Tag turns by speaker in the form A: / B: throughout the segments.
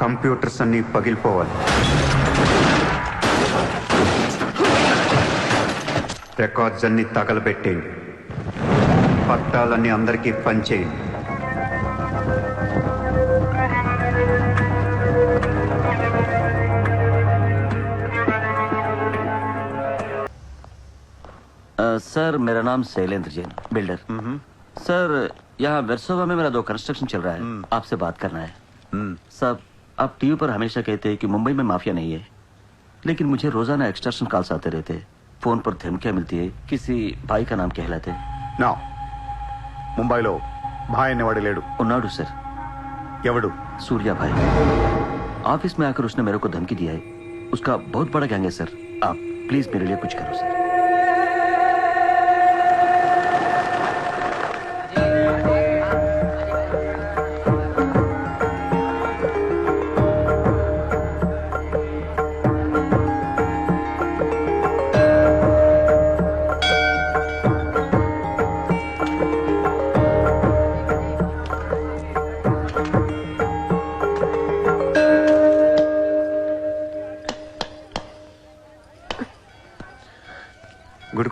A: Computers అన్నీ పగిలిపోవాలి records అన్ని తగలబెట్టేయండి పట్టాలన్నీ అందరికీ పంచేయండి
B: अ, सर मेरा नाम शैलेंद्र जैन बिल्डर सर यहाँ वेरसोवा में मेरा दो कंस्ट्रक्शन चल रहा है आपसे बात करना है सब आप टीवी पर हमेशा कहते हैं कि मुंबई में माफिया नहीं है लेकिन मुझे रोजाना एक्सटर्शन कॉल्स आते रहते हैं फोन पर धमकियां मिलती है किसी भाई का नाम कहलाते हैं
C: నా ముంబైలో భాయ్ అనేవాడు లేడు
B: उन्नाडू सर
C: ఎవడు
B: सूर्या भाई ऑफिस में आकर उसने मेरे को धमकी दिया है उसका बहुत बड़ा गैंग है सर आप प्लीज मेरे लिए कुछ करो सर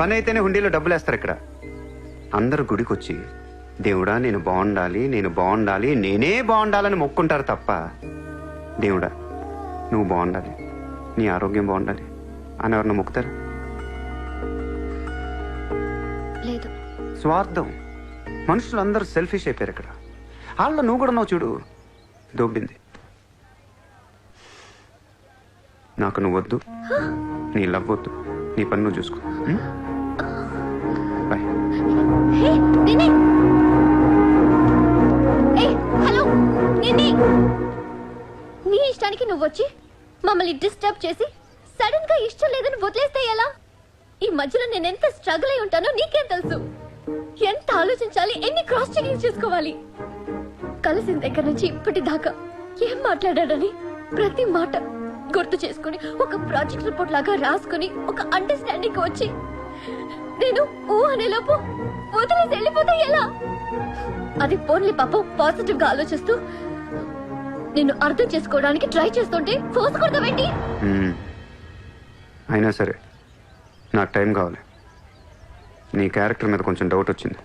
A: పని అయితేనే హుండీలో డబ్బులు వేస్తారు ఇక్కడ. అందరు గుడికి వచ్చి దేవుడా నేను బాగుండాలి నేను బాగుండాలి నేనే బాగుండాలని మొక్కుంటారు తప్ప దేవుడా నువ్వు బాగుండాలి నీ ఆరోగ్యం బాగుండాలి అని ఎవరన్నా మొక్కుతారు?
D: లేదు.
A: స్వార్థం. మనుషులు అందరూ సెల్ఫిష్ అయిపోయారు ఇక్కడ. వాళ్ళ నువ్వు కూడా ఉన్నావు చూడు. దొబ్బింది నాకు నువ్వు వద్దు నీ లవ్ వద్దు నీ పని నువ్వు చూసుకో.
D: నిన్ని. ఏ హలో నిన్ని. నీ ఇష్టానికి నువ్వు వచ్చి మమ్మల్ని డిస్టర్బ్ చేసి సడన్గా ఇష్టం లేదని వదిలేస్తే ఎలా? ఈ మధ్యలో నేను ఎంత స్ట్రగుల్ అయి ఉంటానో నీకేం తెలుసు. ఎంత ఆలోచించాలి ఎన్ని క్రాస్ చెకింగ్ చేసుకోవాలి. కలిసిన దగ్గర నుంచి ఇప్పటి దాకా ఏం మాట్లాడాడని ప్రతి మాట గుర్తు చేసుకుని ఒక ప్రాజెక్ట్ రిపోర్ట్ లాగా రాసుకుని ఒక అండర్స్టాండింగ్ వచ్చి నేను ఊ అనేలోపు వదిలేసి వెళ్ళిపోతే ఎలా? అది పోన్లీ పాపం పాజిటివ్గా ఆలోచిస్తూ. నిన్ను అర్థం చేసుకోవడానికి ట్రై చేస్తుంటే ఫోర్స్ కొడతావేంటి.
A: అయినా సరే నాకు టైం కావాలి. నీ క్యారెక్టర్ మీద కొంచెం డౌట్ వచ్చింది.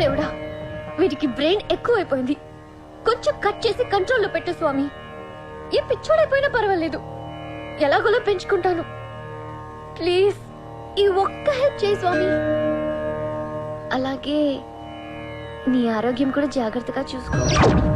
D: దేవుడా వీటికి బ్రెయిన్ ఎక్కువైపోయింది. కొంచెం కట్ చేసి కంట్రోల్లో పెట్టు స్వామి. ఏ పిచ్చోడైపోయినా పర్వాలేదు. ఎలాగోలా పెంచుకుంటాను. ప్లీజ్ ఈ ఒక్క హెల్ప్ చేయి స్వామి. అలాగే నీ ఆరోగ్యం కూడా జాగ్రత్తగా చూసుకో.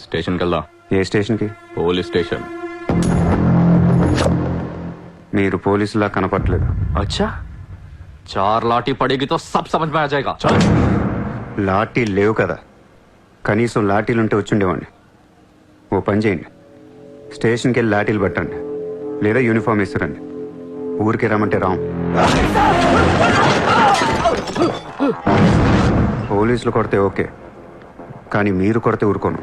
E: స్టేషన్ కల్లా
A: ఏ స్టేషన్కి?
E: Police station.
A: మీరు పోలీసులా కనపట్లేదు
E: అచ్చా! చార్ లాఠీ పడేగితో సబ్ సమజ్ మ్యాచ్ అయ్యగా
A: లాఠీ లేవు కదా. కనీసం లాఠీలుంటే వచ్చిండేవాడిని. ఓ పని చేయండి. స్టేషన్కి వెళ్ళి లాఠీలు పట్టండి. లేదా యూనిఫామ్ ఇస్తారండి. ఊరికి రమ్మంటే రామ్ పోలీసులు కొడితే ఓకే. కానీ మీరు కొడితే ఊరుకోను.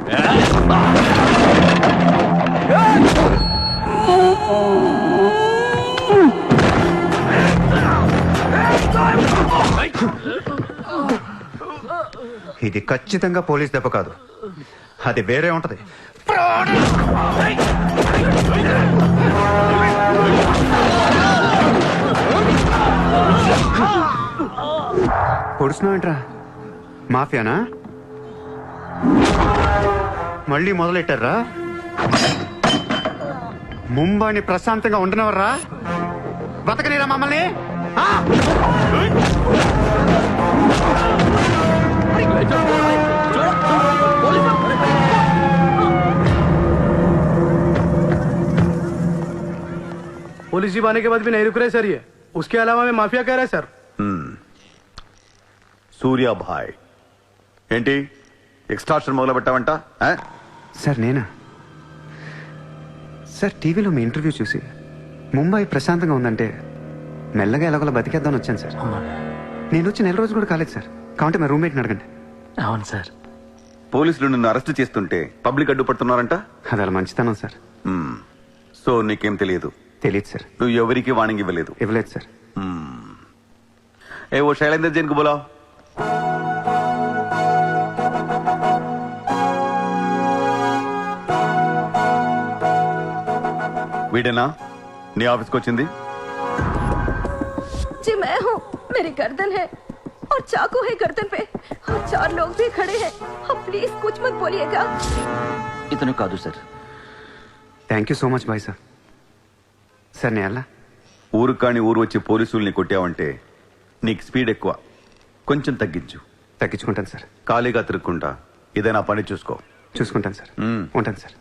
A: ఇది ఖచ్చితంగా పోలీస్ దెబ్బ కాదు. అది వేరే ఉంటది. పొడుస్తున్నావేంట్రా? మాఫియానా? మళ్ళీ మొదలెట్టారా ముంబైని ప్రశాంతంగా ఉండనవర్రా బతకనేరా మమ్మల్ని ఆ?
F: पुलिस जीप आने के बाद भी नहीं रुक रहे सर ये उसके अलावा मैं माफिया कह रहा है सर
C: సూర్యాభాయ్ ఏంటి ఎక్స్ట్రాక్షన్ మొదలు పెట్టావంట ఆ?
A: సార్ నేనా? సార్ టీవీలో మీ ఇంటర్వ్యూ చూసి ముంబై ప్రశాంతంగా ఉందంటే మెల్లగా ఎలాగోలా బతికేద్దామని వచ్చాను సార్. నేను వచ్చి నెల రోజు కూడా కాలేదు సార్. కాబట్టి మా రూమ్మేట్ని అడగండి.
B: అవును సార్.
C: పోలీసులు నిన్ను అరెస్ట్ చేస్తుంటే పబ్లిక్ అడ్డుపడుతున్నారంట?
A: అది అలా మంచితనం సార్.
C: సో నీకేం తెలియదు?
A: తెలియదు సార్.
C: నువ్వు ఎవరికి వాణింగ్ ఇవ్వలేదు?
A: ఇవ్వలేదు సార్.
C: ఏ ఓ శైలేందర్ జైన్కు బోలావ్. వీడేనా నీ ఆఫీస్కి వచ్చింది
G: जी मैं हूँ मेरी गर्दन है और चाकू है गर्दन पे और चार लोग भी खड़े हैं अब प्लीज कुछ मत बोलिएगा
B: ఇతను కాదు sir
A: thank you so much bye sir sir నేను ఎలా
C: ఊరు కాని ఊరు వచ్చి పోలీసుల్ని కొట్టావంటే నీకు స్పీడ్ ఎక్కువ కొంచెం తగ్గించు
A: తగ్గించుకుంటాను సార్
C: ఖాళీగా తిరుక్కుంటా ఏదైనా పని చూసుకో
A: చూసుకుంటాను సార్
C: మ్మ్.
A: ఉంటాను సార్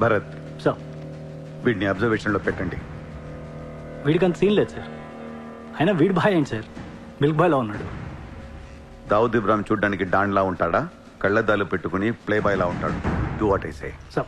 C: భరత్.
F: సార్.
C: వీడిని అబ్జర్వేషన్లో పెట్టండి.
F: వీడికి అంత సీన్ లేదు సార్. అయినా వీడి బాయ్ ఏంటి సార్? మిల్క్ బాయ్లో ఉన్నాడు.
C: దావుద్ ఇబ్రాహిం చూడ్డానికి డాన్లా ఉంటాడా? కళ్ళద్దాలు పెట్టుకుని ప్లే బాయ్ లా ఉంటాడు. Do what I say
F: sir